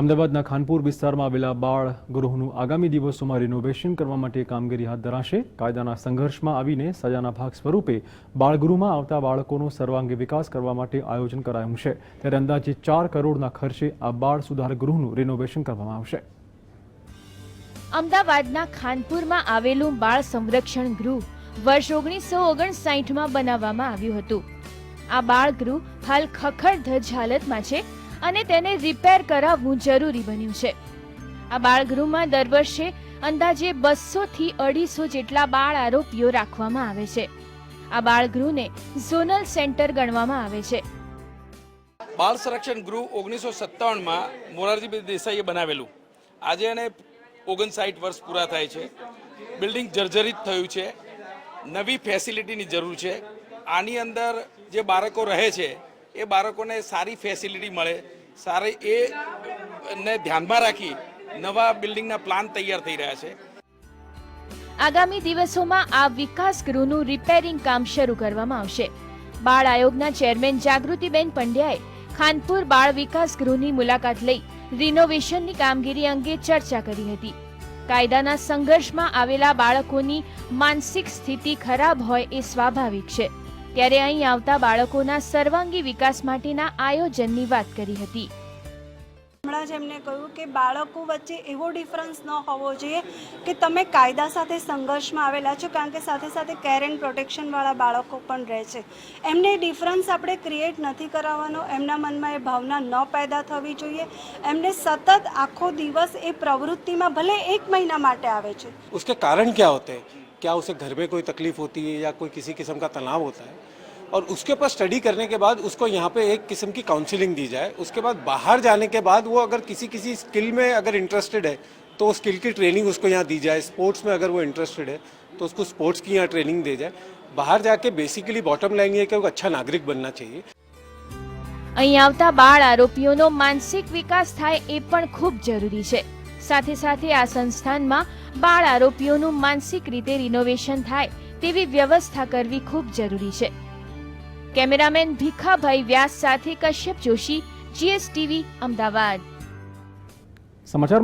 અમદાવાદના ખાનપુર વિસ્તારમાં આવેલા બાળ ગૃહનું આગામી દિવસોમાં રિનોવેશન કરવા માટે કામગીરી હાથ ધરાશે. કાયદાના સંઘર્ષમાં આવીને સજાના ભાગ સ્વરૂપે બાળગૃહમાં આવતા બાળકોનો સર્વાંગી વિકાસ કરવા માટે આયોજન કરાયું છે. ત્યારે અંદાજે ચાર કરોડના ખર્ચે આ બાળ સુધાર ગૃહનું રિનોવેશન કરવામાં આવશે. અમદાવાદના ખાનપુરમાં આવેલું બાળ સંરક્ષણ ગૃહ વર્ષ ઓગણીસો ઓગણસાઠમાં બનાવવામાં આવ્યું હતું. આ બાળ ગૃહ હાલ ખખડધજ હાલતમાં છે. અને તેને રિપેર કરાવવું જરૂરી બન્યું છે. આ બાળગૃહમાં દર વર્ષે અંદાજે બસો થી અઢીસો જેટલા બાળ આરોપીઓ રાખવામાં આવે છે. આ બાળગૃહને ઝોનલ સેન્ટર ગણવામાં આવે છે. બાળ સંરક્ષણ ગૃહ ઓગણીસો સત્તાવનમાં મોરારજીભાઈ દેસાઈએ બનાવેલું. આજે એને ઓગણસાઠ વર્ષ પૂરા થાય છે. બિલ્ડિંગ જર્જરિત થયું છે. નવી ફેસિલિટીની જરૂર છે. આની અંદર જે બાળકો રહે છે એ બાળકોને સારી ફેસિલિટી મળે. સારી એ ને ધ્યાનમાં રાખી નવા બિલ્ડિંગના પ્લાન તૈયાર થઈ રહ્યા છે. આગામી દિવસોમાં આ વિકાસ ગૃહનું રિપેરિંગ કામ શરૂ કરવામાં આવશે. બાળ આયોગના ચેરમેન જાગૃતિબેન પંડ્યાએ ખાનપુર બાળ વિકાસ ગૃહની મુલાકાત લઈ રિનોવેશનની કામગીરી અંગે ચર્ચા કરી હતી. કાયદાના સંઘર્ષમાં આવેલા બાળકોની માનસિક સ્થિતિ ખરાબ હોય એ સ્વાભાવિક છે. ત્યારે અહીં આવતા બાળકોના સર્વાંગી વિકાસ માટેના આયોજનની વાત કરી હતી. હમણાં જ એમને કહ્યું કે બાળકો વચ્ચે એવો ડિફરન્સ ન હોવો જોઈએ કે તમે કાયદા સાથે સંઘર્ષમાં આવેલા છો કારણ કે સાથે સાથે કેર એન્ડ પ્રોટેક્શનવાળા બાળકો પણ રહે છે. એમને ડિફરન્સ આપણે ક્રિએટ નથી કરાવવાનો એમના મનમાં એ ભાવના ન પેદા થવી જોઈએ. એમને સતત આખો દિવસ એ પ્રવૃત્તિમાં ભલે એક મહિના માટે આવે છે. કારણ ક્યાં હોતે क्या उसे घर में कोई तकलीफ होती है या कोई किसी किस्म का तनाव होता है और उसके ऊपर स्टडी करने के बाद उसको यहाँ पे एक किस्म की काउंसलिंग दी जाए उसके बाद बाहर जाने के बाद वो अगर किसी किसी स्किल में अगर इंटरेस्टेड है तो वो स्किल की ट्रेनिंग उसको यहाँ दी जाए स्पोर्ट्स में अगर वो इंटरेस्टेड है तो उसको स्पोर्ट्स की यहाँ ट्रेनिंग दी जाए बाहर जाके बेसिकली बॉटम लाइन ये कि वो अच्छा नागरिक बनना चाहिए અહીં આવતા બાળ આરોપીઓનો માનસિક વિકાસ થાય એ પણ ખૂબ જરૂરી છે સાથે સાથે આ સંસ્થાનમાં બાળ આરોપીઓનું માનસિક રીતે રિનોવેશન થાય તેવી વ્યવસ્થા કરવી ખૂબ જરૂરી છે. કેમેરામેન ભીખાભાઈ વ્યાસ સાથે કશ્યપ જોશી જીએસટીવી અમદાવાદ. સમાચાર